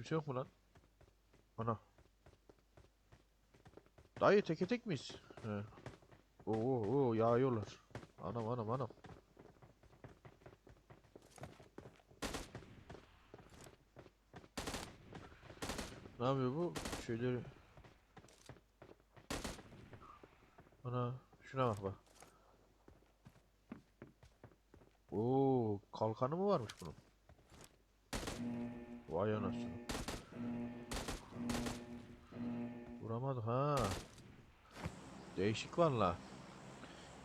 kimse yok mu lan? Ana. Dayı teke tek miyiz? He. Oo, oo yağıyorlar. Anam anam anam. Ne yapıyor bu? Şeyleri... Ana şuna bak bak. Oo kalkanı mı varmış bunun? Vay anasını. Vuramadık ha. Değişik valla.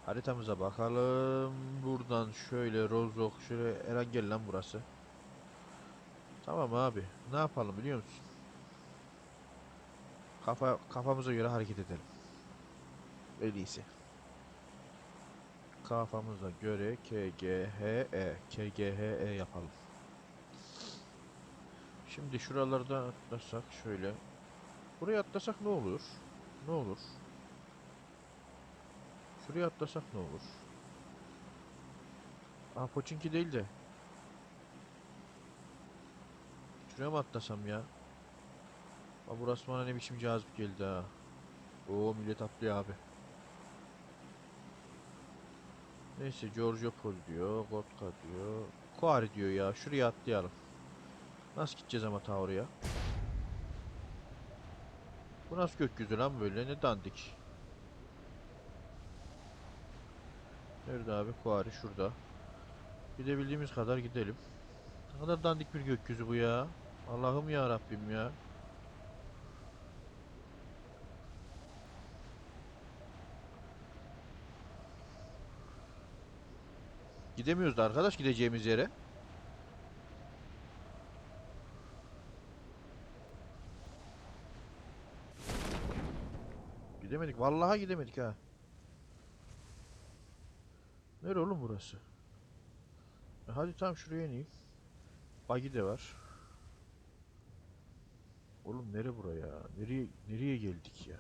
Haritamıza bakalım. Buradan şöyle Rozok şöyle Erangel lan burası. Tamam abi. Ne yapalım biliyor musun? Kafa kafamıza göre hareket edelim. İyisi. Kafamıza göre KGHE KGHE yapalım. Şimdi şuralarda atlasak şöyle. Buraya atlasak ne olur? Ne olur? Şuraya atlasak ne olur? Aa Poçinki değil de. Şuraya mı atlasam ya? Aa burası bana ne biçim cazip geldi ha. Oo millet atlıyor abi. Neyse Giorgio Pol diyor, Gotka diyor. Kuari diyor ya. Şuraya atlayalım. Nasıl gideceğiz ama ta oraya? Bu nasıl gökyüzü lan böyle? Ne dandik. Nerede abi? Kuari şurada. Gidebildiğimiz kadar gidelim. Ne kadar dandik bir gökyüzü bu ya. Allah'ım ya Rabbim ya. Gidemiyoruz da arkadaş gideceğimiz yere. Gidemedik. Vallahi gidemedik ha. Nere oğlum burası? E hadi tam şuraya ineyim. Buggy de var. Oğlum nere buraya? Nereye nereye geldik ya?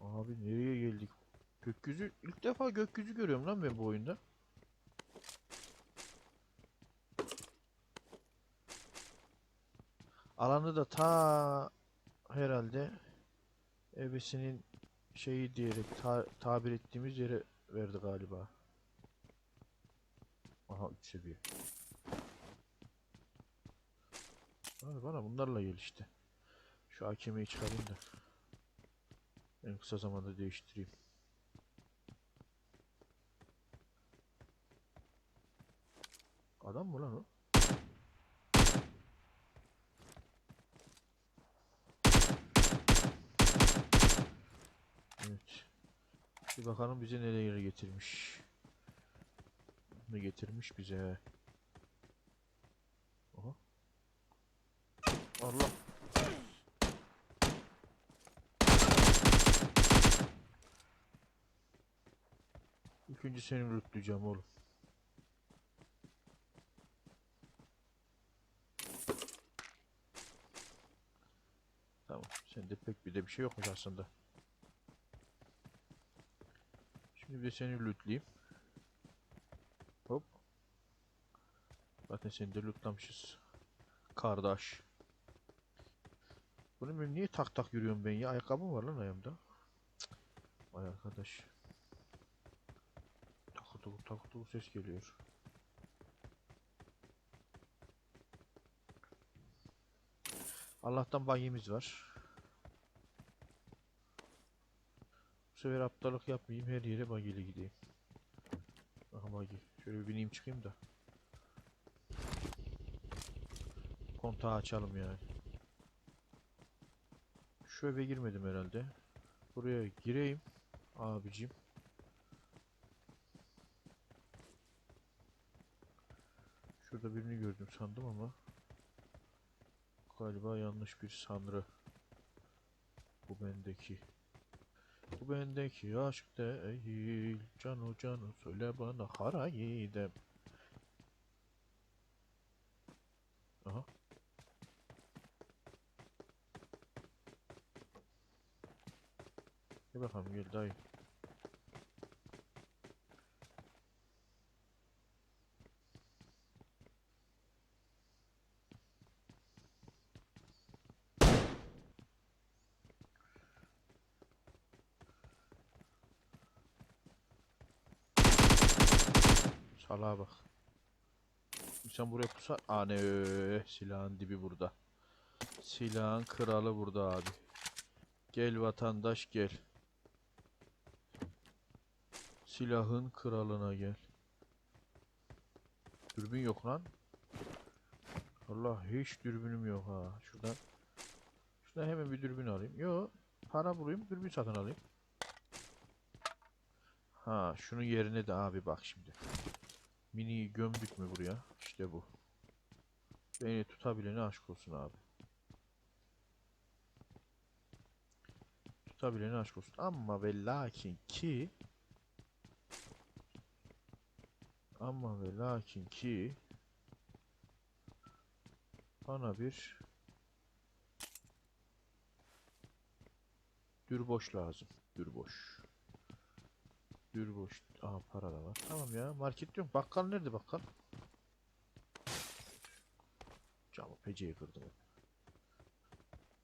Abi nereye geldik? Gökyüzü ilk defa gökyüzü görüyorum lan ben bu oyunda. Alanı da ta herhalde ebesinin şeyi diyerek ta- tabir ettiğimiz yere verdi galiba. Aha 3 seviye. Abi bana bunlarla gel işte. Şu AKM'yi çıkarayım da. En kısa zamanda değiştireyim. Adam mı lan o? Evet. Bir bakalım bize nereye getirmiş. Ne getirmiş bize? Aha. Allah. İlk önce seni lootlayacağım oğlum. Tamam. Sende pek bir de bir şey yokmuş aslında. Şimdi bir de seni lootlayayım. Hop. Zaten seni de lootlamışız. Kardeş. Bunu ben niye tak tak yürüyorum ben ya? Ayakkabım var lan ayağımda. Vay arkadaş. Takı tuku takı tuku ses geliyor. Allah'tan banyemiz var. Sefer aptallık yapmayayım her yere bagiyle gideyim. Aha bagi. Şöyle bir bineyim çıkayım da. Kontağı açalım yani. Şu eve girmedim herhalde. Buraya gireyim. Abicim. Şurada birini gördüm sandım ama galiba yanlış bir sanrı. Bu bendeki. Bendeki aşk değil. Canu canu söyle bana harayidem. Aha. Gel bakalım gel dayı. Salaha bak. Sen buraya pusar. Ane silahın dibi burada. Silahın kralı burada abi. Gel vatandaş gel. Silahın kralına gel. Dürbün yok lan. Allah hiç dürbünüm yok ha. Şuradan şuradan hemen bir dürbün alayım. Yo, para bulayım, dürbün satın alayım. Ha, şunun yerine de abi bak şimdi. Mini'yi gömdük mü buraya? İşte bu. Beni tutabilene aşk olsun abi. Tutabilene aşk olsun. Ama ve lakin ki ama ve lakin ki bana bir dürboş lazım. Dürboş. Dürboş. Aha para da var. Tamam ya. Market diyorum. Bakkal nerede bakkal? Camı peceyi kırdım.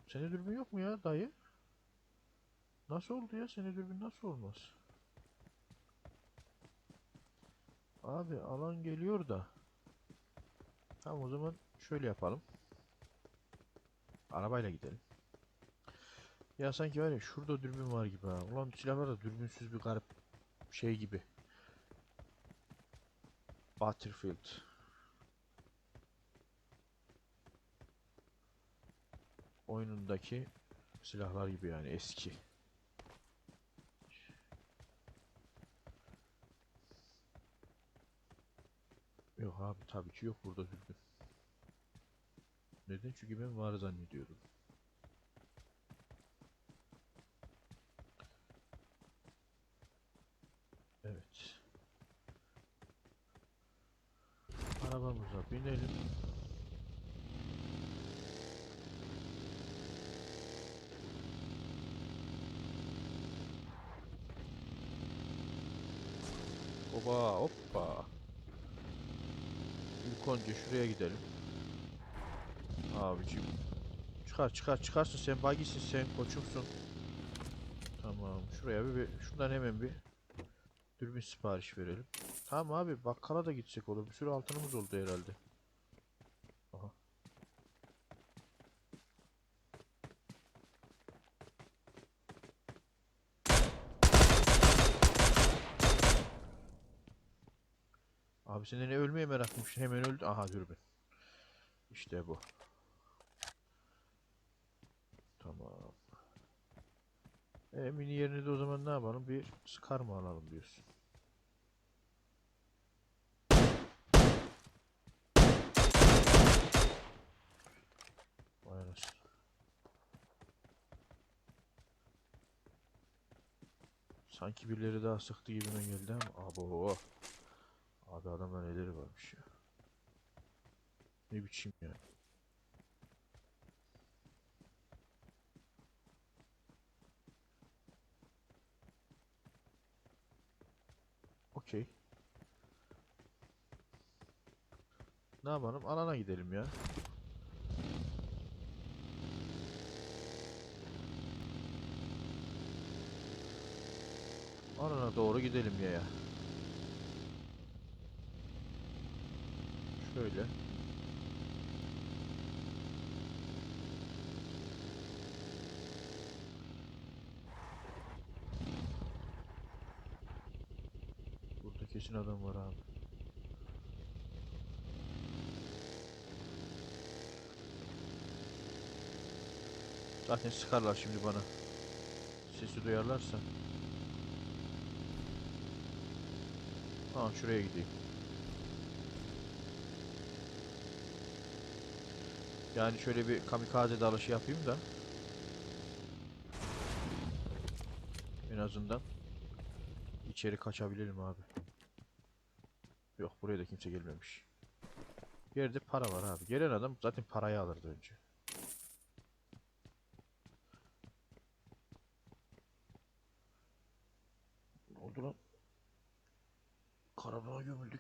Senin dürbün yok mu ya dayı? Nasıl oldu ya? Senin dürbün nasıl olmaz? Abi alan geliyor da. Tamam o zaman şöyle yapalım. Arabayla gidelim. Ya sanki var ya şurada dürbün var gibi ha. Ulan silahlar da dürbünsüz bir garip şey gibi. Battlefield. Oyunundaki silahlar gibi yani eski. Yok abi tabii ki yok burada dürbün. Neden? Çünkü ben var zannediyordum. Evet. Arabamıza binelim. Oba hoppa. İlk önce şuraya gidelim. Abicim. Çıkar çıkar çıkarsın sen bagisin sen koçumsun. Tamam şuraya bir, bir şuradan hemen bir dürbün sipariş verelim. Tamam abi bakkala da gitsek olur. Bir sürü altınımız oldu herhalde. Aha. Abi senin ne ölmeye meraklıymışsın hemen öldü. Aha dürbün. İşte bu. Tamam. E, mini yerine de o zaman ne yapalım? Bir Scar mı alalım diyorsun. Vay anasını. Sanki birileri daha sıktı gibime geldi ama abo. Abi adamda neleri varmış ya. Ne biçim ya. Okey. Ne yapalım? Alana gidelim ya. Doğru gidelim ya ya. Şöyle. Burada kesin adam var abi. Zaten sıkarlar şimdi bana. Sesi duyarlarsa. Aa şuraya gideyim. Yani şöyle bir kamikaze dalışı yapayım da. En azından içeri kaçabilirim abi. Yok buraya da kimse gelmemiş. Yerde para var abi. Gelen adam zaten parayı alırdı önce.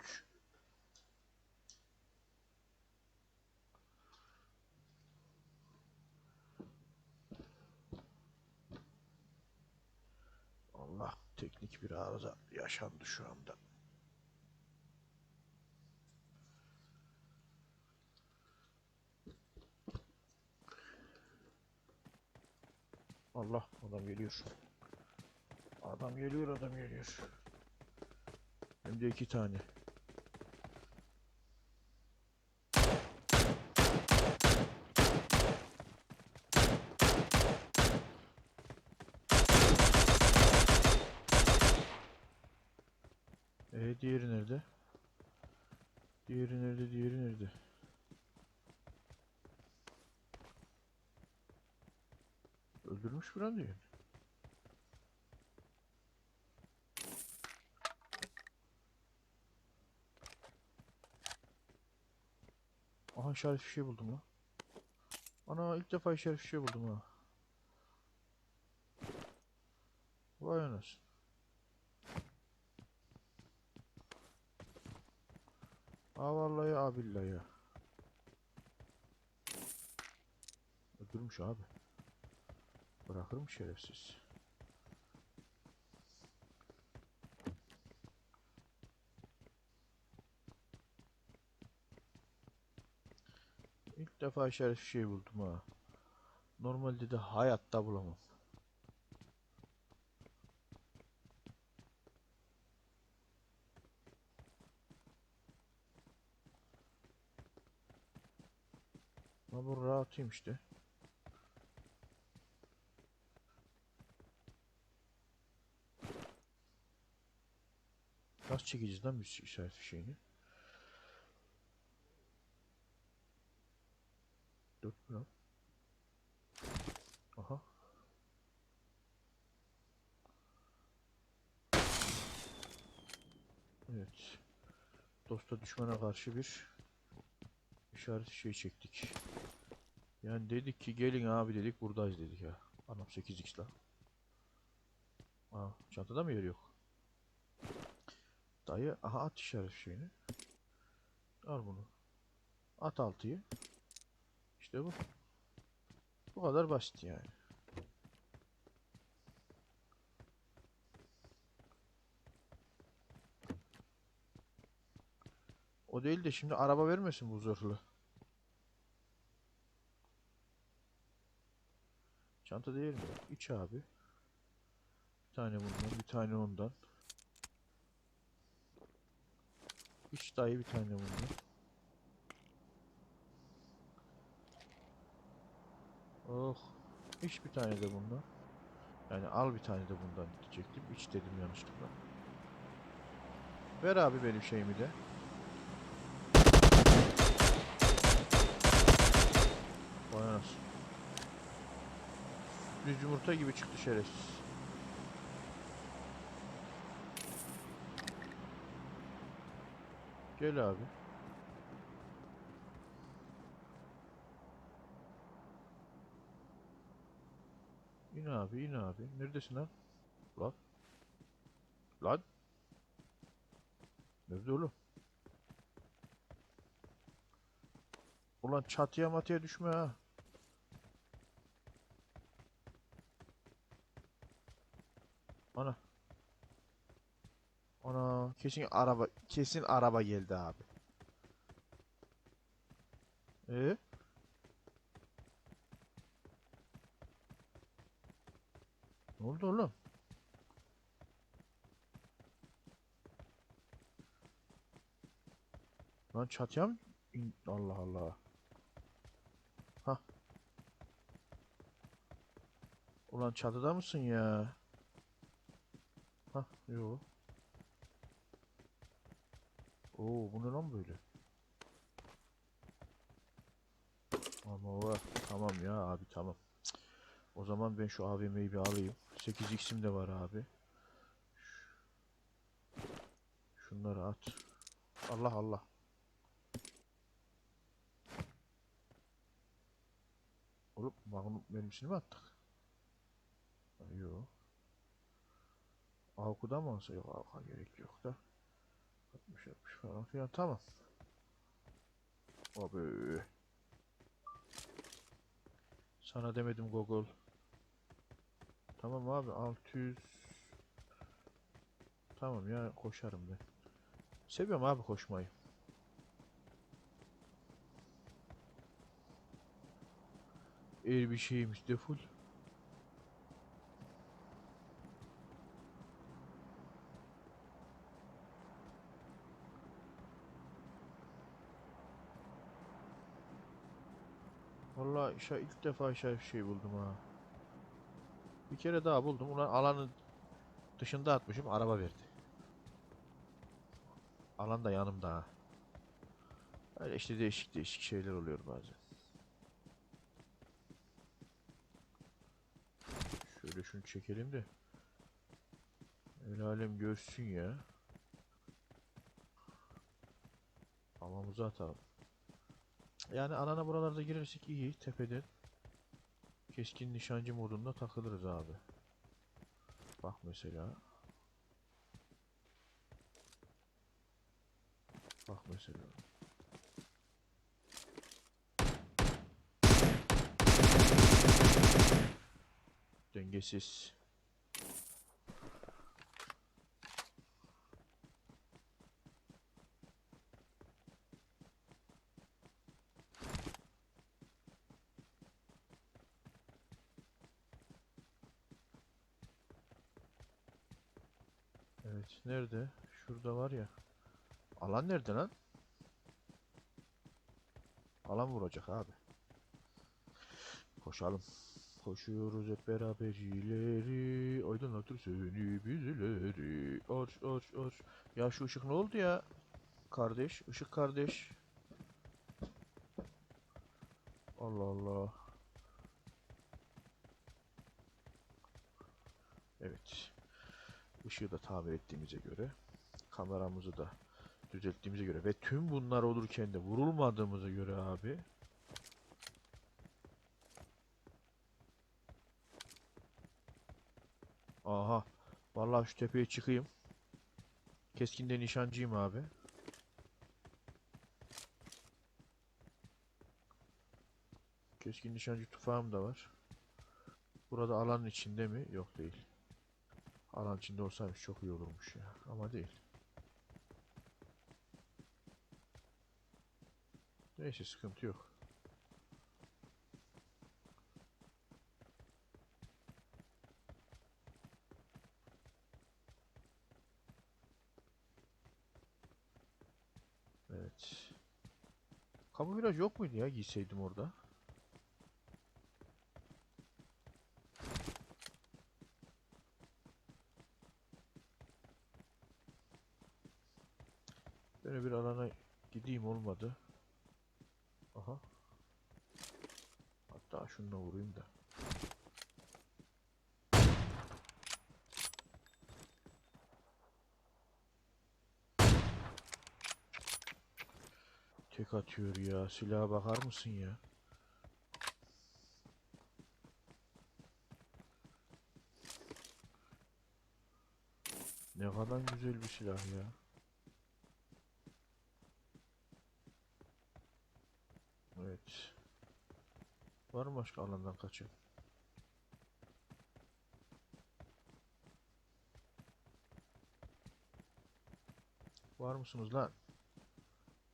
Karanlığa gömüldük. Allah teknik bir arıza yaşandı şu anda. Allah adam geliyor. Adam geliyor adam geliyor. Hem de iki tane. Ee diğeri nerede? Diğeri nerede? Diğeri nerede? Öldürmüş mü lan diyor. Aha işaret fişeği buldum lan. Ana ilk defa işaret fişeği buldum ha. Vay anasını. Ha vallahi ha billahi ya. Öldürmüş abi. Bırakır mı şerefsiz? İlk defa işaret fişeği buldum ha. Normalde de hayatta bulamam. Rahatım işte. Nasıl çekeceğiz lan biz işaret fişeğini? Dört mü? Aha. Evet. Dosta düşmana karşı bir işaret şey çektik. Yani dedik ki gelin abi dedik buradayız dedik ya. Anam 8x la. Aa çantada mı yer yok? Dayı aha at işaret şeyini. Al bunu. At altıyı. İşte bu. Bu kadar basit yani. O değil de şimdi araba vermesin bu zırhlı. Çanta değil mi? İç abi. Bir tane bundan, bir tane ondan. İç dayı bir tane bundan. Oh. İç bir tane de bundan. Yani al bir tane de bundan diyecektim. İç dedim yanlışlıkla. Ver abi benim şeyimi de. Vay anasını. Düz yumurta gibi çıktı şerefsiz. Gel abi. İn abi, in abi. Neredesin lan? Lan. Lan. Nerede oğlum? Ulan çatıya matıya düşme ha. Ana. Ana kesin araba kesin araba geldi abi. Ee? Ne oldu oğlum? Lan çatıya mı? Allah Allah. Hah. Ulan çatıda mısın ya? Hah, yo. Oo, bu ne lan böyle? Ama o tamam ya abi tamam. O zaman ben şu AVM'yi bir alayım. 8x'im de var abi. Şunları at. Allah Allah. Oğlum magnum mermisini mi attık? Ha, Yo. Avkuda mı olsa yok avka gerek yok da. 60 60 falan filan tamam. Abi. Sana demedim Gogol. Tamam abi 600 Tamam ya koşarım ben. Seviyorum abi koşmayı. Eğer bir şeymiş de full. Vallahi işe ilk defa işe bir şey buldum ha. Bir kere daha buldum. Ulan alanın dışında atmışım. Araba verdi. Alan da yanımda ha. Öyle işte değişik değişik şeyler oluyor bazen. Şöyle şunu çekelim de. El alem görsün ya. Havamıza atalım. Yani alana buralarda girersek iyi tepeden. Keskin nişancı modunda takılırız abi. Bak mesela. Bak mesela. Dengesiz. Evet, nerede? Şurada var ya. Alan nerede lan? Alan vuracak abi. Koşalım. Koşuyoruz hep beraber ileri. Aydınlatır seni bizleri. Aç aç aç. Ya şu ışık ne oldu ya? Kardeş, ışık kardeş. Allah Allah. Evet. Işığı da tamir ettiğimize göre, kameramızı da düzelttiğimize göre ve tüm bunlar olurken de vurulmadığımıza göre abi Aha. Vallahi şu tepeye çıkayım. Keskinde nişancıyım abi. Keskin nişancı tufağım da var. Burada alanın içinde mi? Yok değil. Alan içinde olsaymış çok iyi olurmuş ya. Ama değil. Neyse sıkıntı yok. Evet. Kamuflaj yok muydu ya giyseydim orada? Böyle bir alana gideyim olmadı. Aha. Hatta şununla vurayım da. Tek atıyor ya. Silaha bakar mısın ya? Ne kadar güzel bir silah ya. Evet. Var mı başka alandan kaçın? Var mısınız lan?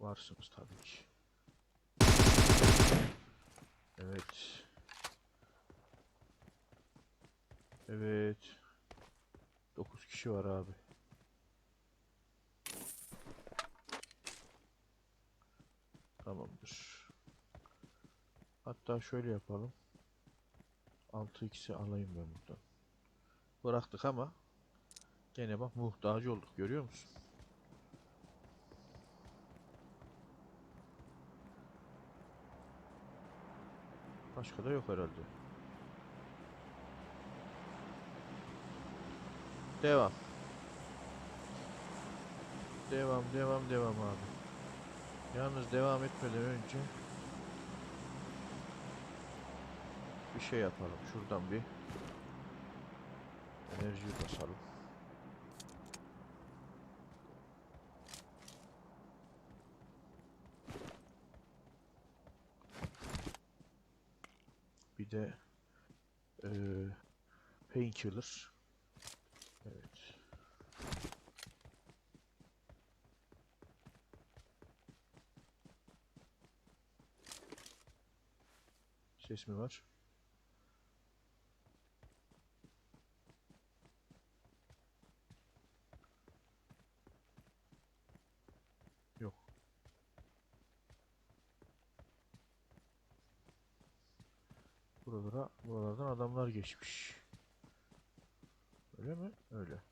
Varsınız tabii ki. Evet. Evet. 9 kişi var abi. Tamamdır. Hatta şöyle yapalım. 6x'i alayım ben buradan. Bıraktık ama gene bak muhtaç olduk görüyor musun? Başka da yok herhalde. Devam. Devam, devam, devam abi. Yalnız devam etmeden önce bir şey yapalım. Şuradan bir enerji basalım. Bir de e, painkiller. Evet. Ses mi var? Geçmiş. Öyle mi? Öyle.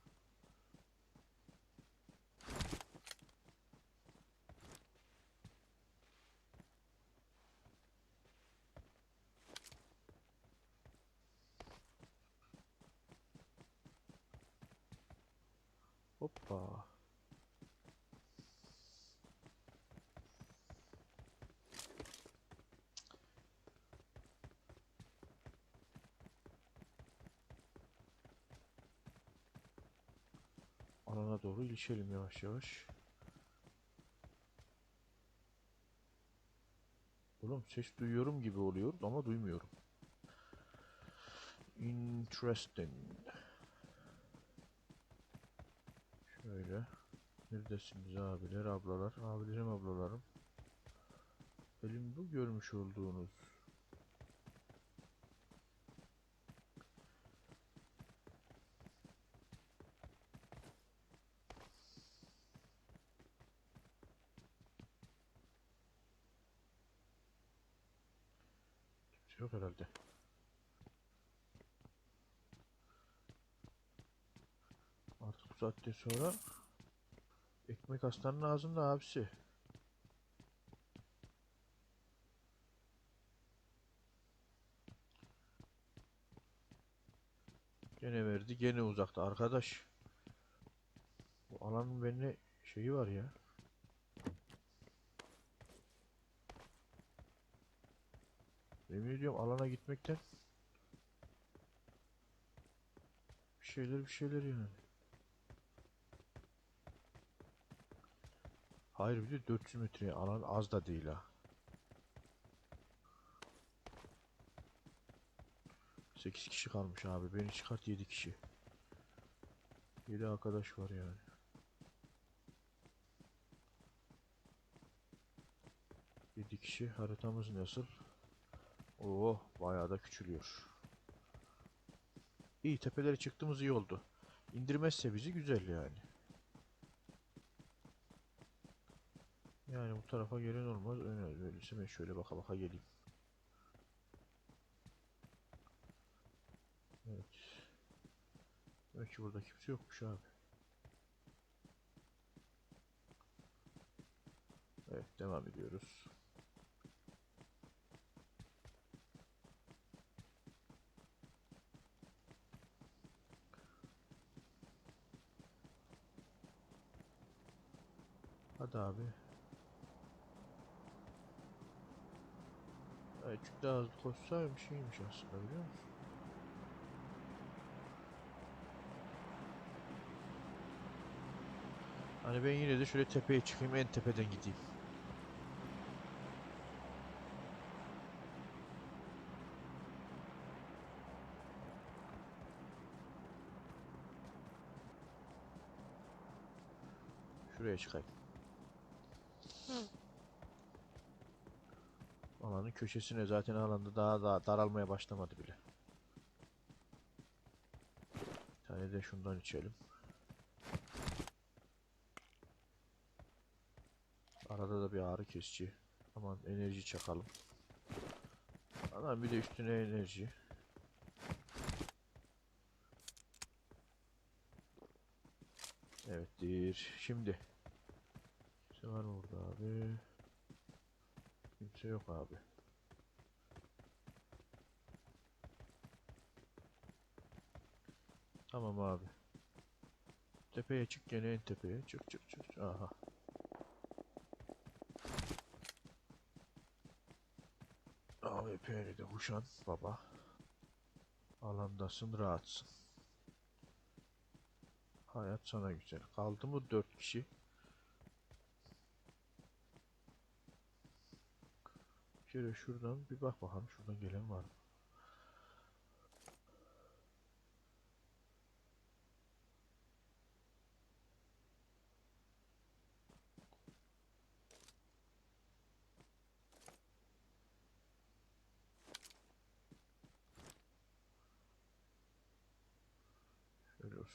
Hoppa. Alana doğru ilişelim yavaş yavaş. Oğlum ses duyuyorum gibi oluyor ama duymuyorum. Interesting. Şöyle. Neredesiniz abiler, ablalar? Abilerim, ablalarım. Bu görmüş olduğunuz kimse yok herhalde. Artık bu saatten sonra ekmek aslanın ağzında abisi. Gene verdi, gene uzakta. Arkadaş. Bu alanın benimle şeyi var ya. Yemin ediyorum alana gitmekten bir şeyler bir şeyler yani. Hayır bir de 400 metreye alan az da değil ha. 8 kişi kalmış abi. Beni çıkart 7 kişi. 7 arkadaş var yani. Yedi kişi haritamız nasıl? Oo bayağı da küçülüyor. İyi tepelere çıktığımız iyi oldu. İndirmezse bizi güzel yani. Yani bu tarafa gelen olmaz. Öyle öyleyse ben şöyle baka baka geleyim. Evet. Demek ki burada kimse yokmuş abi. Evet devam ediyoruz. Hadi abi. Azıcık daha hızlı koşsaymış iyiymiş aslında biliyor musun? Hani ben yine de şöyle tepeye çıkayım en tepeden gideyim. Şuraya çıkayım. Alanın köşesine zaten alanda daha daha daralmaya başlamadı bile. Bir tane de şundan içelim. Arada da bir ağrı kesici. Aman enerji çakalım. Aman bir de üstüne enerji. Evettir. Şimdi. Kimse var mı burada abi? Kimse yok abi. Tamam abi. Tepeye çık gene en tepeye. Çık çık çık. Aha. AWP'li de Huşan baba. Alandasın rahatsın. Hayat sana güzel. Kaldı mı 4 kişi? Şöyle şuradan bir bak bakalım. Şuradan gelen var mı?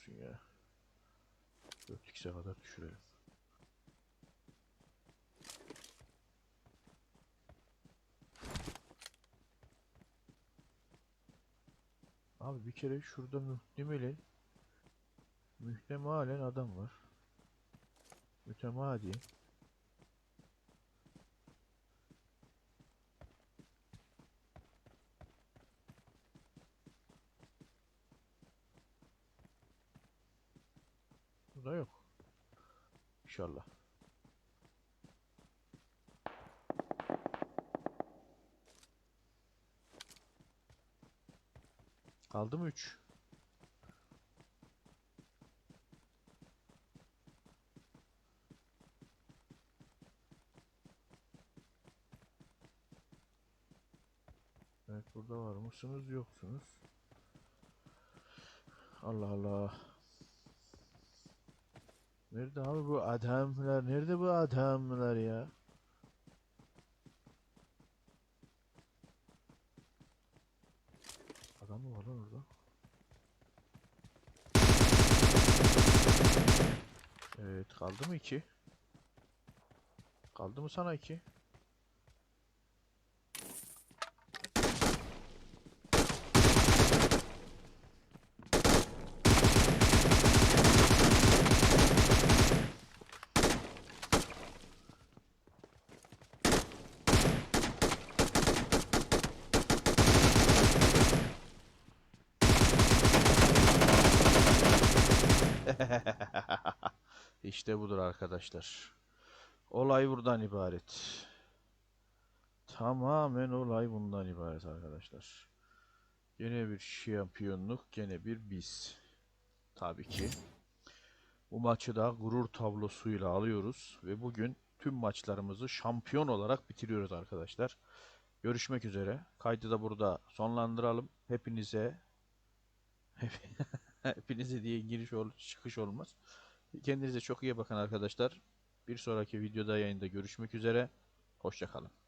Olsun ya. 4x'e kadar düşürelim. Abi bir kere şurada muhtemelen Mühtemelen adam var. Mütemadi. Burada yok. İnşallah. Kaldı mı 3? Evet burada var mısınız yoksunuz. Allah Allah. Nerede abi bu adamlar? Nerede bu adamlar ya? Adam mı var lan orada? Evet kaldı mı iki? Kaldı mı sana iki? İşte budur arkadaşlar. Olay buradan ibaret. Tamamen olay bundan ibaret arkadaşlar. Gene bir şampiyonluk, gene bir biz. Tabii ki. Bu maçı da gurur tablosuyla alıyoruz ve bugün tüm maçlarımızı şampiyon olarak bitiriyoruz arkadaşlar. Görüşmek üzere. Kaydı da burada sonlandıralım. Hepinize hepinize diye giriş ol, çıkış olmaz. Kendinize çok iyi bakın arkadaşlar. Bir sonraki videoda yayında görüşmek üzere. Hoşçakalın.